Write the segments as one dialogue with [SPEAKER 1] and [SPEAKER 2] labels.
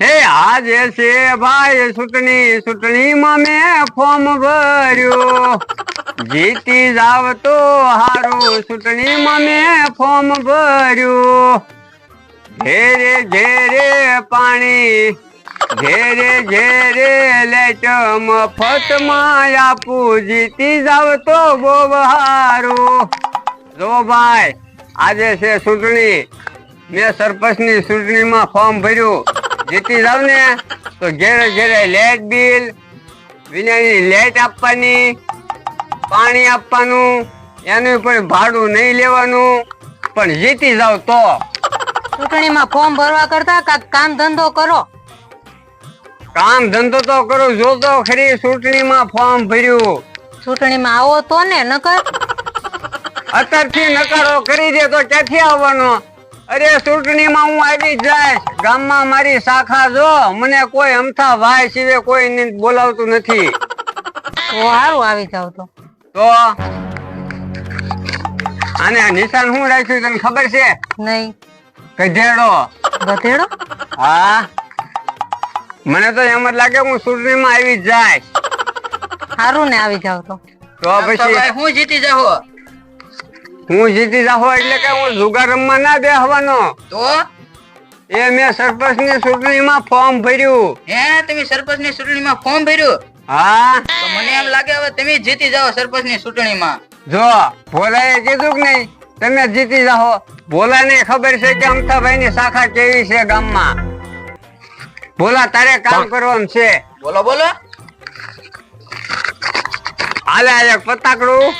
[SPEAKER 1] હે, આજે છે ભાઈ ચૂંટણી ચૂંટણીમાં મેં ફોર્મ ભર્યું. જીતી જાવ તો હારું ચૂંટણીમાં મેં ફોર્મ ભર્યું. ઘેરે ઘેરે પાણી, ઘેરે ઘેરે લેટ મફતમાં આપું. જીતી જાવ તો બહુ હારું. જો ભાઈ, આજે છે ચૂંટણી. મેં સરપંચની ચૂંટણીમાં ફોર્મ ભર્યું. જીતી જાવ ને તો ઘેરે ઘેરે લેટ બિલ વિનાની લેટ આપવાની પાણી આપવાનું એનું પણ ભાડું નહીં લેવાનું પણ જીતી જાવ તો.
[SPEAKER 2] ચૂંટણીમાં ફોર્મ ભરવા કરતા કાંઈક કામ ધંધો કરો.
[SPEAKER 1] કામ ધંધો તો કરો જો તો ખરી ચૂંટણીમાં ફોર્મ ભર્યું.
[SPEAKER 2] ચૂંટણીમાં આવો તો ને નકર.
[SPEAKER 1] અત્યારથી નકારો કરી દે તો ક્યાંથી આવવાનો? અરે ચૂંટણીમાં હું આવી જ જઈશ ગામમાં મારી શાખા જો મને કોઈ અમથા ભાઈ સિવે કોઈ બોલાવતું નથી.
[SPEAKER 2] તો સારું આવી જાવ તો.
[SPEAKER 1] તો? આને આ નિશાન શું રાખ્યું તને ખબર છે?
[SPEAKER 2] નહીં.
[SPEAKER 1] ગધેડો.
[SPEAKER 2] ગધેડો?
[SPEAKER 1] હા. મને તો એમ જ લાગે હું ચૂંટણીમાં આવી જ જઈશ
[SPEAKER 2] સારું ને આવી જાવ તો.
[SPEAKER 1] તો પછી?
[SPEAKER 3] હું જીતી જાહો
[SPEAKER 1] હું જીતી જાહો એટલે કે હું જુગાર રમવા ના બેહવાનો.
[SPEAKER 3] તો?
[SPEAKER 1] એ મેં સરપંચની ચૂંટણીમાં ફોર્મ ભર્યું.
[SPEAKER 3] હે તમે સરપંચની ચૂંટણીમાં ફોર્મ ભર્યું?
[SPEAKER 1] હા.
[SPEAKER 3] તો મને એમ લાગે હવે તમે જીતી જાઓ સરપંચની ચૂંટણીમાં.
[SPEAKER 1] જો ભોલાએ કીધું કે નહીં તમે જીતી જાઓ. ભોલાને ખબર છે કે અમથાભાઈ ની શાખા કેવી છે ગામમાં. ભોલા તારે કામ કરવાનું છે.
[SPEAKER 3] બોલો બોલો.
[SPEAKER 1] હાલે આજે એક પતાકડું.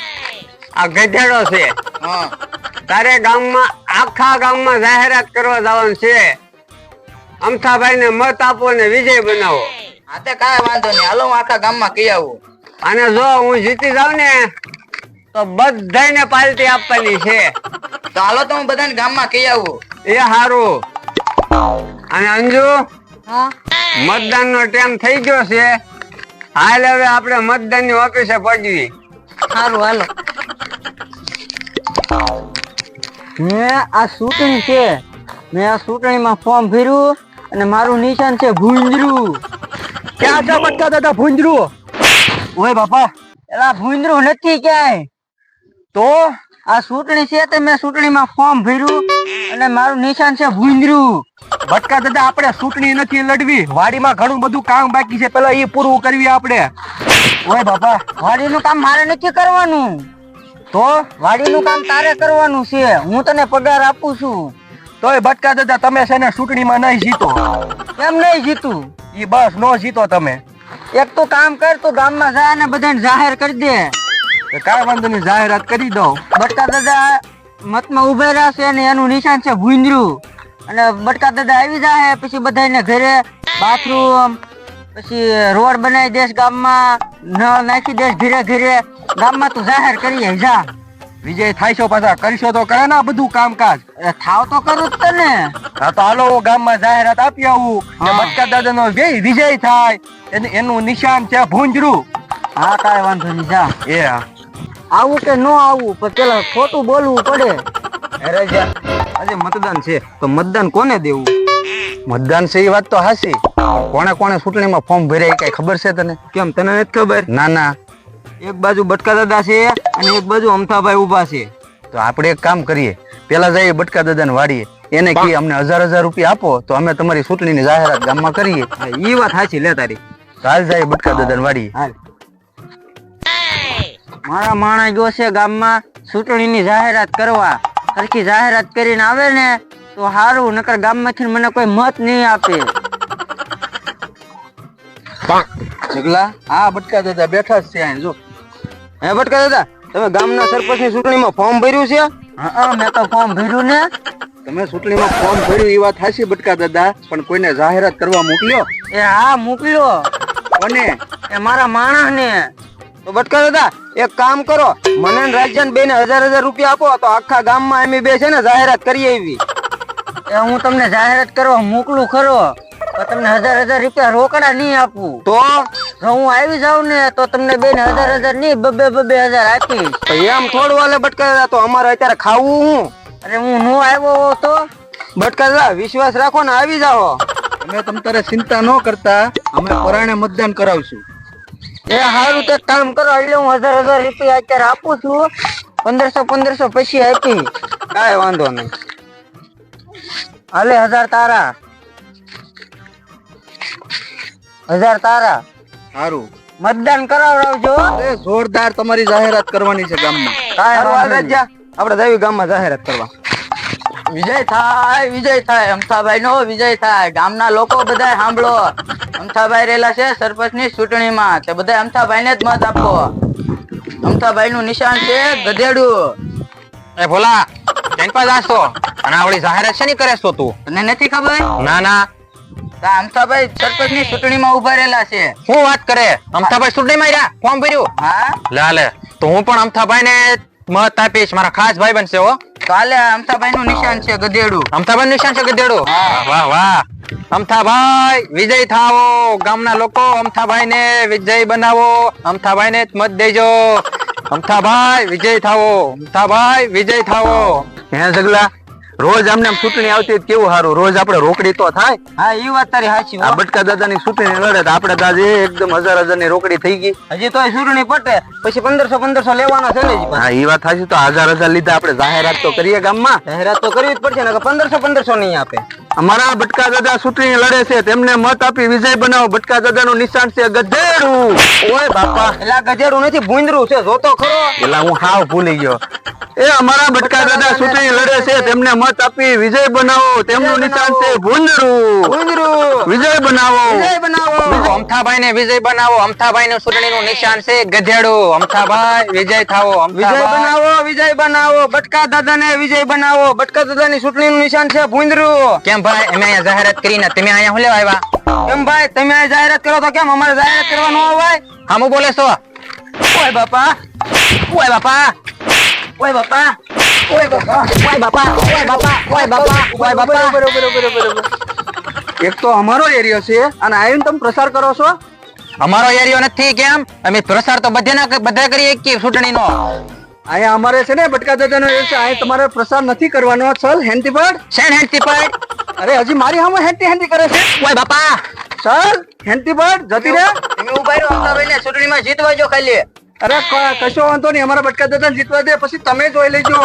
[SPEAKER 1] આ ગધેડો છે. તારે ગામમાં આખા ગામમાં જાહેરાત કરવા જવાનું છે. અમથાભાઈ ને મત આપો ને વિજય બનાવો.
[SPEAKER 3] હા તે કાંઈ વાંધો નહીં. હાલો હું આખા ગામમાં કહી આવું.
[SPEAKER 1] અને જો હું જીતી જાઉં ને તો બધાને પાલટી આપવાની છે.
[SPEAKER 3] તો હાલો તો હું બધાને ગામમાં કહી આવું.
[SPEAKER 1] એ સારું અને અંજુ મતદાન નો ટાઈમ થઈ ગયો છે. હાલ હવે આપણે મતદાનની ઓફિસે પહોંચવી
[SPEAKER 2] સારું હાલો.
[SPEAKER 4] મેં આ ચૂંટણી છે. મેં આ ચૂંટણીમાં ફોર્મ ભર્યું અને મારું નિશાન છે ભૂંજરું. ક્યાં છે બટકા દાદા ભૂંજરું? ઓય બાપા, એલા ભૂંજરું નથી ક્યાંય? તો આ ચૂંટણી છે તે મેં ચૂંટણીમાં ફોર્મ ભર્યું અને મારું નિશાન છે ભૂંજરું. બટકા દાદા, આપણે ચૂંટણી નથી લડવી. વાડીમાં ઘણું બધું કામ બાકી છે. પેલા એ પૂરું કરવી આપણે. ઓય બાપા, વાડીનું કામ મારે નથી કરવાનું. તો વાડીનું કામ તારે કરવાનું છે. હું તને પગાર આપું છું. તોય બટકા દાદા, તમે છે ને ચૂંટણીમાં નહીં જીતો. કેમ નહીં જીતું? ઈ બસ નો જીતો તમે. એક તો કામ કર, તું ગામમાં જા ને બધાને જાહેર કરી દે. કાંઈ વાંધો નહીં, જાહેરાત કરી દઉં. બટકા દાદા મતમાં ઉભે રહેશે ને એનું નિશાન છે ભૂંજરું અને બટકા દાદા આવી જાય પછી બધાને ઘરે બાથરૂમ પછી રોડ બનાવી દેશ ગામમાં નળ નાખી દેશ ધીરે ધીરે. ગામમાં તું જાહેર કરીએ જા. વિજય થાય છો પાછા. કરશો તો કરે ના બધું કામકાજ. થાવ તો કરું જ તને. હા તો હાલો ગામમાં જાહેરાત આપી આવું ને બટકા દાદા નો વિજય થાય. એનું- એનું નિશાન છે ભૂંજરું. હા કાંઈ વાંધો નહીં જા. એ આવું કે ન આવું પણ પેલા ખોટું બોલવું પડે. અરે જા. આજે મતદાન છે તો મતદાન કોને દેવું? મતદાન છે એ વાત તો હાસી કોણે કોણે ચૂંટણીમાં ફોર્મ ભર્યા કઈ ખબર છે તને? કેમ તને નથી ખબર? ના ના. એક બાજુ બટકા દાદા છે અને એક બાજુ અમથાભાઈ ઊભા છે. તો આપણે એક કામ કરીએ. પેલા જઈએ બટકા દાદાને વાડીએ એને કહીએ અમને હજાર હજાર રૂપિયા આપો તો અમે તમારી ચૂંટણીની જાહેરાત ગામમાં કરીએ. એ વાત સાચી લે તારી. હાલ જાય બટકા દાદાને વાડીએ હાલ. મારા માણસ જો છે ગામમાં ચૂંટણીની જાહેરાત કરવા. સરખી જાહેરાત કરીને આવે ને તો સારું નકર ગામમાંથી મને કોઈ મત નહીં આપે. જગલા હા બટકા દાદા બેઠા છે અહીં જો. હે બટકા દાદા તમે ગામના સરપંચની ચૂંટણીમાં ફોર્મ ભર્યું છે? હા મેં તો ફોર્મ ભર્યું ને. તમે ચૂંટણીમાં ફોર્મ ભર્યું એ વાત હાસી બટકા દાદા પણ કોઈને જાહેરાત કરવા મોકલ્યો? એ હા મોકલ્યો. કોને? એ મારા માણસ ને તો બટકા દાદા એક કામ કરો મને રાજન રાજ્યન બે ને હજાર હજાર રૂપિયા આપો તો આખા ગામમાં એમ બે છે ને જાહેરાત કરી આવી. એ હું તમને જાહેરાત કરવા મોકલું ખરો. તો તમને હજાર હજાર રૂપિયા રોકડા નહીં આપું. તો હું આવી જાઉં ને તો તમને બે હજાર હજાર નહીં બબે બબે હજાર આપીશ. એમ થોડું વાલે બટકા તો અમારે અત્યારે ખાવું હું? અરે હું નો આવ્યો હોઉં તો? બટકા વિશ્વાસ રાખો ને આવી જાઓ.
[SPEAKER 5] અમે તમ તારે ચિંતા ન કરતા અમે પરાણે મતદાન કરાવશું.
[SPEAKER 1] એ સારું તો કામ કરો એટલે હું હજાર હજાર રૂપિયા અત્યારે આપું છું. પંદરસો પંદરસો પછી આપી કાંઈ વાંધો નહીં. હાલે હજાર તારા. હજાર તારા.
[SPEAKER 5] સારું
[SPEAKER 1] મતદાન કરાવડાવજો.
[SPEAKER 5] અરે જોરદાર તમારી જાહેરાત કરવાની છે ગામમાં.
[SPEAKER 1] કાંઈ વાંધો નહીં. આપણે દેવી ગામમાં જાહેરાત કરવા.
[SPEAKER 3] વિજય થાય વિજય થાય. અમથાભાઈ નો વિજય થાય. ગામના લોકો બધા સાંભળો. અમથાભાઈ રહેલા છે સરપંચની ચૂંટણીમાં. તે બધા અમથાભાઈ ને જ મત આપો. અમથાભાઈ નું નિશાન છે ગધેડું.
[SPEAKER 6] એ ભોલા કેન પર જાશો. અને આવડી જાહેરાત શેની કરે છો તું?
[SPEAKER 3] તને નથી ખબર?
[SPEAKER 6] ના ના.
[SPEAKER 3] અમથાભાઈ સરપંચની ચૂંટણીમાં ઊભા રહેલા છે.
[SPEAKER 6] શું વાત કરે? અમથાભાઈ ચૂંટણી માર્યા? ફોર્મ ભર્યું?
[SPEAKER 3] હા?
[SPEAKER 6] લાલે તો હું પણ અમથાભાઈ ને મત આપીશ. મારા ખાસ ભાઈ બનશે હો.
[SPEAKER 3] કાલે અમથાભાઈ નું નિશાન છે ગધેડું.
[SPEAKER 6] અમથાભાઈ નિશાન છે ગધેડું?
[SPEAKER 3] હા.
[SPEAKER 6] વાહ વાહ. અમથાભાઈ વિજય થાવો. ગામના લોકો અમથાભાઈ ને વિજય બનાવો. અમથાભાઈ ને મત દેજો. અમથાભાઈ વિજય થાવો. અમથાભાઈ વિજય થાવો. હે જગલા રોજ આમને આમ ચૂંટણી આવતી હોય તો કેવું સારું? રોજ આપણે રોકડી તો થાય.
[SPEAKER 1] હા એ વાત તારી સાચી
[SPEAKER 6] આ બટકા દાદાની ચૂંટણી લડે તો આપણે દાદા એકદમ હજાર હજારની રોકડી થઈ ગઈ.
[SPEAKER 1] હજી તો ચૂંટણી પટે પછી પંદરસો પંદરસો લેવાના છે ને
[SPEAKER 6] હા એ વાત સાચી તો હજાર હજાર લીધા આપણે જાહેરાત તો કરીએ ગામમાં.
[SPEAKER 1] જાહેરાત તો કરવી જ પડશે ને પંદરસો પંદરસો નહીં આપે.
[SPEAKER 6] અમારા બટકા દાદા ચૂંટણી લડે છે તેમને મત આપી વિજય બનાવો. બટકા દાદા નું નિશાન છે ગધેડું. ઓય બાપા
[SPEAKER 1] એટલે આ ગધેડું નથી ભૂંદરું છે જોતો ખરો.
[SPEAKER 6] એલા હું હાવ ભૂલી ગયો. એ અમારા બટકા દાદા ચૂંટણી લડે છે તેમને મત આપી વિજય બનાવો. તેમનું નિશાન છે ભૂંદરું
[SPEAKER 1] ભૂંદરું
[SPEAKER 6] વિજય બનાવો.
[SPEAKER 1] વિજય બનાવો.
[SPEAKER 6] અમથાભાઈ ને વિજય બનાવો. અમથાભાઈ નું ચૂંટણી નું નિશાન છે ગધેડો. અમથાભાઈ વિજય થાવો
[SPEAKER 1] વિજય બનાવો વિજય બનાવો. બટકા દાદા ને વિજય બનાવો. બટકા દાદા ની ચૂંટણી નું નિશાન છે ભૂંદરું
[SPEAKER 6] કેમ ભાઈ? અમે અહીંયા જાહેરાત કરીને તમે અહીંયા હું લેવા આવ્યા?
[SPEAKER 1] કેમ ભાઈ? તમે અહીંયા જાહેરાત કરો તો કેમ? અમારે જાહેરાત કરવાનું હોય.
[SPEAKER 6] હામું બોલે છો.
[SPEAKER 1] ઓય બાપા. ઓય બાપા. ઓય બાપા ઓય બાપા ઓય બાપા ઓય બાપા ઓય બાપા ઓય બાપા
[SPEAKER 5] એક તો અમારો એરિયો છે અને આવીને તમે પ્રસાર કરો છો?
[SPEAKER 6] અમારો એરિયો નથી કેમ? અમે પ્રસાર તો બધે બધા કરીએ કે ચૂંટણી નો
[SPEAKER 5] અહીંયા અમારે છે ને બટકા દાદાનો એ છે. અહીંયા તમારે પ્રસાર નથી કરવાનો. ચલ હેન્ડી પડ.
[SPEAKER 6] શેન હેન્ડ પડ?
[SPEAKER 5] અરે હજી મારી સામે હેન્ડી હેન્ડી કરે છે?
[SPEAKER 6] ઓય બાપા
[SPEAKER 5] ચલ હેન્ડી પડ. જતી રે
[SPEAKER 3] તમે ઊભા રહ્યો અમથાભાઈ ને ચૂંટણીમાં જીતવા જો ખાલી.
[SPEAKER 5] અરે કશો વાંધો નહીં અમારા બટકા દાદા જીતવા દે પછી તમે જોઈ લેજો.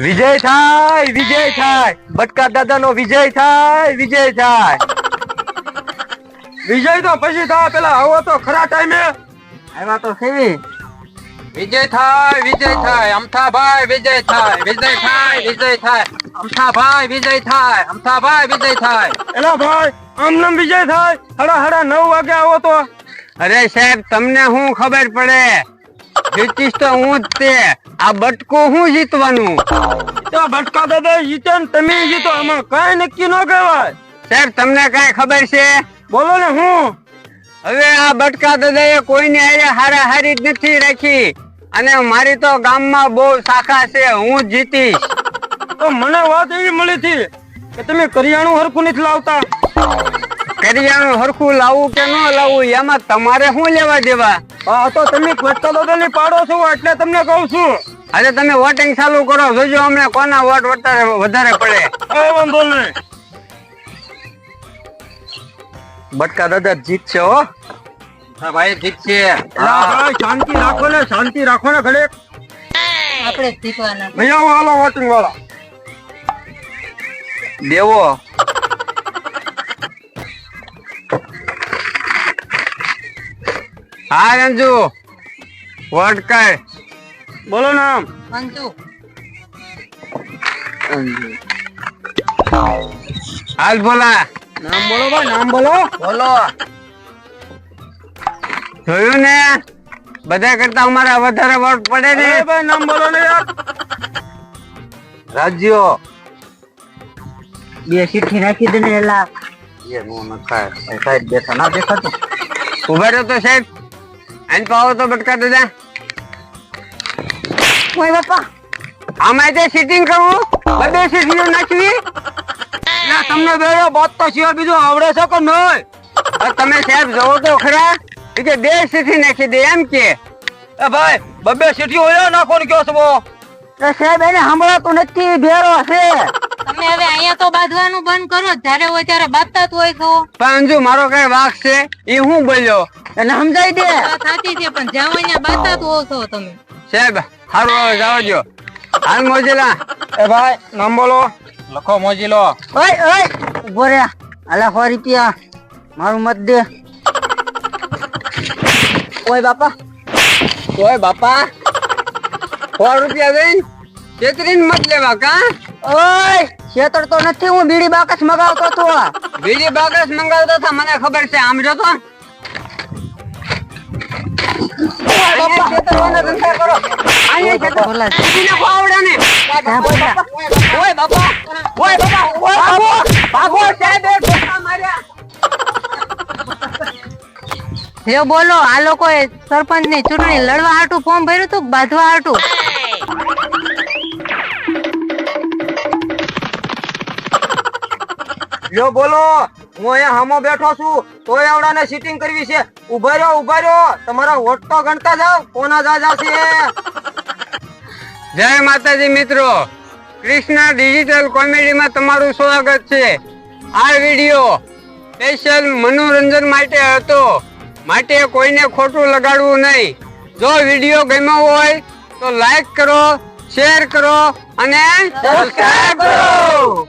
[SPEAKER 1] વિજય થાય વિજય થાય. બટકા દાદા નો વિજય થાય વિજય થાય. વિજય તો પછી થાય પેલા આવો તો ખરા ટાઈમે. આવ્યા તો કેવી
[SPEAKER 6] વિજય થાય વિજય થાય અમથાભાઈ. વિજય થાય વિજય થાય વિજય થાય અમથાભાઈ વિજય થાય અમથાભાઈ વિજય થાય
[SPEAKER 1] એલા ભાઈ આમ વિજય થાય હડા હડા નવ વાગે આવો તો. અરે સાહેબ તમને શું ખબર પડે? જીતીશ તો હું જ તે. આ બટકું હું જીતવાનું? તો બટકા દાદા જીતે ને તમે જીતો. આમાં કઈ નક્કી ન કહેવાય. સાહેબ તમને કઈ ખબર છે? બોલો ને હું. હવે આ બટકા દાદાએ કોઈને હારે હારા હારી જ નથી રાખી. અને મારી તો ગામમાં બહુ શાખા છે હું જ જીતીશ. તો મને વાત એવી મળી હતી કે તમે કરિયાણું હરખું નથી લાવતા. કરિયાણું હરખું લાવવું કે ન લાવવું એમાં તમારે શું લેવા દેવા? હા તો તમે બટકા દાદાની પાડો છો એટલે તમને કહું છું. અરે તમે વોટિંગ ચાલુ કરો જોજો અમને કોના વોટ વધારે વધારે પડે. કઈ વાંધો નહીં.
[SPEAKER 5] બટકા દાદા જીતશે હો.
[SPEAKER 6] હા ભાઈ જીત છે.
[SPEAKER 1] શાંતિ રાખો ને શાંતિ રાખો ને ઘડે
[SPEAKER 2] આપણે જીતવાના.
[SPEAKER 1] ભૈયા વાળો વોટિંગ વાળા
[SPEAKER 5] દેવો.
[SPEAKER 1] હા રંજુ. વોટ કર બોલો નામ
[SPEAKER 2] મંજુ
[SPEAKER 1] હાલ બોલા નામ બોલો ભાઈ નામ બોલો.
[SPEAKER 3] બોલો.
[SPEAKER 1] જોયું ને? બધા કરતા અમારા વધારે વોટ પડે ને. ભાઈ નામ બોલો ને યાર.
[SPEAKER 5] રાજ્યો.
[SPEAKER 1] બે ચીઠી નાખી દે ને એલા.
[SPEAKER 5] એ નો નખાય સાહેબ બેઠા ના દેખાતું.
[SPEAKER 1] ઊભા રહ્યો તો સાહેબ. આને પાવો તો બટકા દેજા ઓય બાપા. આમાં તે સીટિંગ કરવું બધે સીટીઓ નાખવી. ના તમને બે બોત તો સિવાય બીજું આવડે છે કે નહીં? તમે સાહેબ જવો તો ખરા કે બે સીટી નાખી દે એમ કે.
[SPEAKER 3] એ ભાઈ બબે સીટી હોય નાખો ને કયો છો
[SPEAKER 4] એ સાહેબ એને સાંભળાતું નથી ભેરો છે.
[SPEAKER 2] તમે હવે અહીંયા તો બાંધવાનું બંધ કરો જ્યારે હોય ત્યારે બાંધતા જ હોય
[SPEAKER 1] તો પાંજુ મારો કઈ વાક છે એ હું બોલ્યો?
[SPEAKER 4] એને સમજાઈ દે.
[SPEAKER 2] સાચી છે પણ જ્યાં અહીંયા બાંધતા જ હો છો તમે.
[SPEAKER 1] સાહેબ હારું જાવ જવા દ્યો. હાલ મોજીલા.
[SPEAKER 5] એ ભાઈ નામ બોલો. લખો મોજીલો.
[SPEAKER 4] ઓય ઓય ઊભો રે. આલા સો રૂપિયા. મારું મત દે. ઓય બાપા.
[SPEAKER 1] ઓય બાપા. સો રૂપિયા દઈ. છેતરીને મત લેવા કા?
[SPEAKER 4] ઓય છેતર તો નથી. હું બીડી બાકસ મગાવતો તો.
[SPEAKER 1] બીડી બાકસ મંગાવતો હતા મને ખબર છે. આમ જો તો.
[SPEAKER 2] બોલો. આ લોકોએ સરપંચની ચૂંટણી લડવા હાટું ફોર્મ ભર્યું હતું બાંધવા હાટું?
[SPEAKER 5] લ્યો બોલો. હું અહીંયા હામો બેઠો છું, તોય આવડાને સીટિંગ કરવી છે. ઊભા રહ્યો ઊભા રહ્યો તમારા વોટ તો ગણતા જાવ કોના જાજા છે?
[SPEAKER 1] જય માતાજી મિત્રો. કૃષ્ણા ડિજિટલ કોમેડીમાં તમારું સ્વાગત છે. આ વીડિયો સ્પેશિયલ મનોરંજન માટે હતો. માટે કોઈને ખોટું લગાડવું નહીં. જો વીડિયો ગમ્યો હોય, તો લાઈક કરો શેર કરો, અને સબસ્ક્રાઇબ કરો.